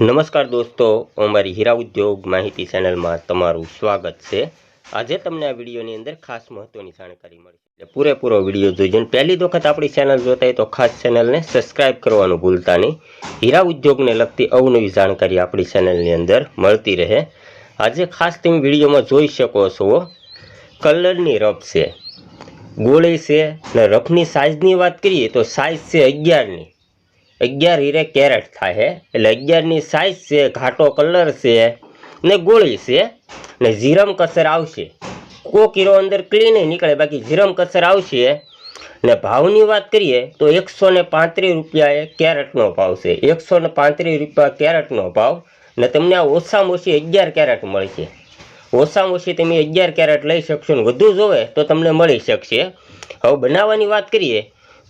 નમસ્કાર દોસ્તો અમારી હીરા ઉદ્યોગ માહિતી ચેનલમાં તમારું સ્વાગત છે. આજે તમને આ વિડીયોની અંદર ખાસ મહત્વની જાણકારી મળશે. એટલે પૂરેપૂરો વીડિયો જોઈજો પહેલી વખત આપણી ચેનલ જોતા હોય તો ખાસ ચેનલને સબસ્ક્રાઇબ કરવાનું ભૂલતા નહીં. હીરા ઉદ્યોગને લગતી અવનવી જાણકારી આપણી ચેનલની અંદર મળતી રહે. આજે ખાસ તમે વિડીયોમાં જોઈ શકો છો, કલરની રફ છે, ગોળી છે ને રફની સાઇઝની વાત કરીએ તો સાઇઝ છે અગિયારની. અગિયાર હીરે કેરેટ થાય છે એટલે અગિયારની સાઇઝ છે, ઘાટો કલર છે ને ગોળી છે ને જીરમ કસર આવશે. કોક હીરો અંદર ક્લીન નીકળે, બાકી જીરમ કસર આવશે. ને ભાવની વાત કરીએ તો એકસો ને પાંત્રીસ રૂપિયા એ કેરેટનો ભાવ છે. એકસો ને પાંત્રીસ રૂપિયા કેરેટનો ભાવ. ને તમને આ ઓછામાં ઓછી અગિયાર કેરેટ મળશે. ઓછામાં ઓછી તમે અગિયાર કેરેટ લઈ શકશો ને વધુ જોવે તો તમને મળી શકશે. હવે બનાવવાની વાત કરીએ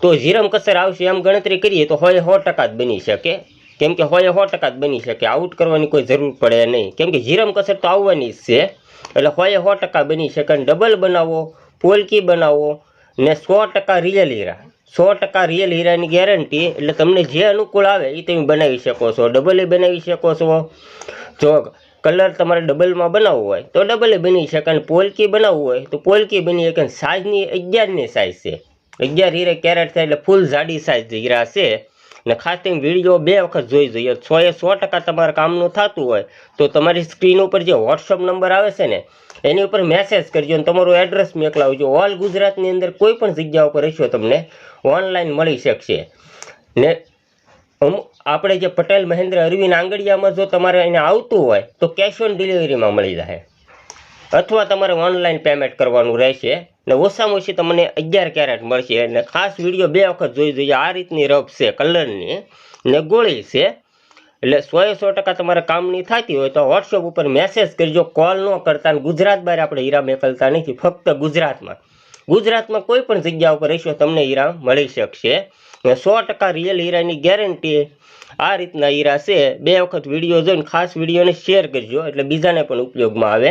તો જીરમ કસર આવશે એમ ગણતરી કરીએ તો હોય સો ટકા જ બની શકે. કેમ કે હોય સો ટકા જ બની શકે. આઉટ કરવાની કોઈ જરૂર પડે નહીં. કેમ કે જીરમ કસર તો આવવાની જ છે. એટલે હોય સો ટકા બની શકે ડબલ બનાવો, પોલકી બનાવો ને સો ટકા રિયલ હીરા. સો ટકા રિયલ હીરાની ગેરંટી એટલે તમને જે અનુકૂળ આવે એ તમે બનાવી શકો છો. ડબલે બનાવી શકો છો. જો કલર તમારે ડબલમાં બનાવવો હોય તો ડબલે બની શકે અને પોલકી બનાવવું હોય તો પોલકી બની શકે સાઇઝની અગિયારની સાઇઝ છે. અગિયાર હીરે કેરેટ થાય એટલે ફૂલ જાડી સાઇઝ હીરા છે, ને ખાસ કરીને વીડિયો બે વખત જોઈ જોઈએ. સો એ સો ટકા તમારા કામનું થતું હોય, તો તમારી સ્ક્રીન ઉપર જે વોટ્સઅપ નંબર આવે છે ને, એની ઉપર મેસેજ કરજો અને તમારું એડ્રેસ મોકલાવજો ઓલ ગુજરાતની અંદર કોઈ પણ જગ્યા ઉપર રહેશો તમને ઓનલાઈન મળી શકશે. ને આપણે જે પટેલ મહેન્દ્ર અરવિંદ આંગડિયામાં જો તમારે એને આવતું હોય, તો કેશ ઓન ડિલિવરીમાં મળી જાય. અથવા તમારે ઓનલાઈન પેમેન્ટ કરવાનું રહેશે ને ઓછામાં ઓછી તમને અગિયાર કેરેટ મળશે અને ખાસ વીડિયો બે વખત જોઈ જોઈએ આ રીતની રફ છે કલરની ને ગોળી છે. એટલે સો સો ટકા તમારે કામની થતી હોય તો વોટ્સઅપ ઉપર મેસેજ કરજો કોલ ન કરતા ગુજરાત બહાર આપણે હીરા મેકલતા નથી, ફક્ત ગુજરાતમાં. ગુજરાતમાં કોઈ પણ જગ્યા ઉપર રહેશો તમને હીરા મળી શકશે. સો ટકા રિયલ હીરાની ગેરંટી આ રીતના હીરા છે. બે વખત વીડિયો જોઈને ખાસ વિડીયોને શેર કરજો, એટલે બીજાને પણ ઉપયોગમાં આવે.